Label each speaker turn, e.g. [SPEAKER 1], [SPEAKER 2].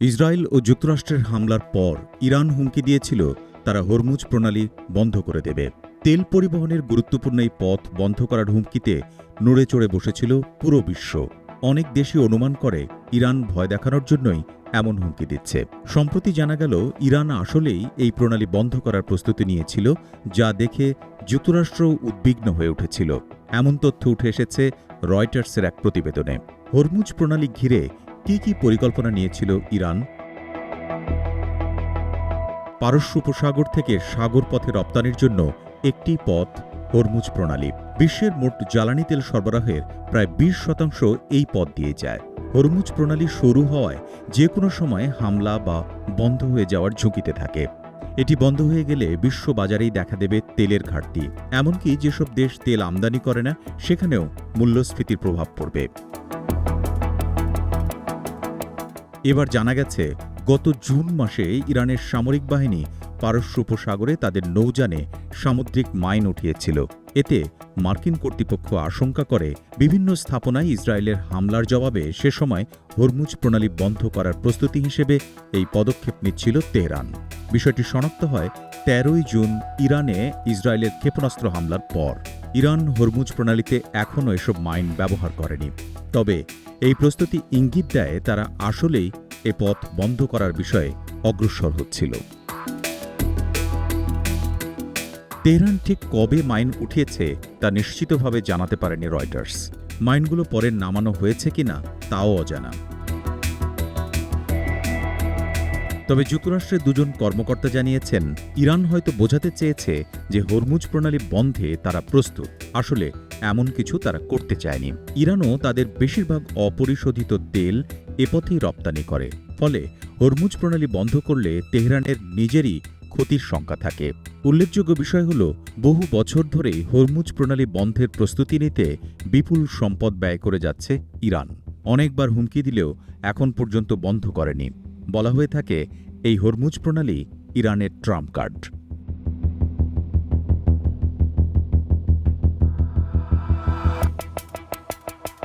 [SPEAKER 1] Israel ও যুক্তরাষ্ট্রের হামলার পর ইরান হুমকি দিয়েছিল তারা হরমুজ প্রণালী বন্ধ করে দেবে। তেল পরিবহনের গুরুত্বপূর্ণ এই পথ বন্ধ করার হুমকিতে নড়ে চড়ে বসেছিল পুরো বিশ্ব। অনেক দেশই অনুমান করে ইরান ভয় দেখানোর জন্যই এমন হুমকি দিচ্ছে। সম্প্রতি জানা গেল, ইরান আসলেই এই প্রণালী বন্ধ করার প্রস্তুতি নিয়েছিল, যা দেখে যুক্তরাষ্ট্র উদ্বিগ্ন হয়ে উঠেছিল। এমন তথ্য উঠে এসেছে রয়টার্সের এক প্রতিবেদনে। হরমুজ প্রণালী ঘিরে কি কি পরিকল্পনা নিয়েছিল ইরান? পারস্য উপসাগর থেকে সাগর পথে রপ্তানির জন্য একটি পথ, হরমুজ প্রণালী। বিশ্বের মোট জ্বালানি তেল সরবরাহের প্রায় বিশ শতাংশ এই পথ দিয়ে যায়। হরমুজ প্রণালী শুরু হওয়ায় যে কোনো সময় হামলা বা বন্ধ হয়ে যাওয়ার ঝুঁকিতে থাকে। এটি বন্ধ হয়ে গেলে বিশ্ব বাজারেই দেখা দেবে তেলের ঘাটতি। এমনকি যেসব দেশ তেল আমদানি করে না, সেখানেও মূল্যস্ফীতির প্রভাব পড়বে। এবার জানা গেছে, গত জুন মাসে ইরানের সামরিক বাহিনী পারস্য উপসাগরে তাদের নৌযানে সামুদ্রিক মাইন উঠিয়েছিল। এতে মার্কিন কর্তৃপক্ষ আশঙ্কা করে, বিভিন্ন স্থাপনায় ইসরায়েলের হামলার জবাবে সে সময় হরমুজ প্রণালী বন্ধ করার প্রস্তুতি হিসেবে এই পদক্ষেপ নিচ্ছিল তেহরান। বিষয়টি শনাক্ত হয় তেরোই জুন ইরানে ইসরায়েলের ক্ষেপণাস্ত্র হামলার পর। ইরান হরমুজ প্রণালীতে এখনও এসব মাইন ব্যবহার করেনি। তবে এই প্রস্তুতি ইঙ্গিত দেয় তারা আসলেই এ পথ বন্ধ করার বিষয়ে অগ্রসর হচ্ছিল। তেহরান ঠিক কবে মাইন উঠিয়েছে তা নিশ্চিতভাবে জানাতে পারেনি রয়টার্স। মাইনগুলো পরে নামানো হয়েছে কিনা তাও অজানা। তবে যুক্তরাষ্ট্রের দুজন কর্মকর্তা জানিয়েছেন, ইরান হয়তো বোঝাতে চেয়েছে যে হরমুজ প্রণালী বন্ধে তারা প্রস্তুত। আসলে এমন কিছু তারা করতে চায়নি। ইরানও তাদের বেশিরভাগ অপরিশোধিত তেল এ পথেই রপ্তানি করে। ফলে হরমুজ প্রণালী বন্ধ করলে তেহরানের নিজেরই ক্ষতির শঙ্কা থাকে। উল্লেখযোগ্য বিষয় হল, বহু বছর ধরেই হরমুজ প্রণালী বন্ধের প্রস্তুতি নিতে বিপুল সম্পদ ব্যয় করে যাচ্ছে ইরান। অনেকবার হুমকি দিলেও এখন পর্যন্ত বন্ধ করেনি। বলা হয়ে থাকে, এই হরমুজ প্রণালী ইরানের ট্রাম্প কার্ড।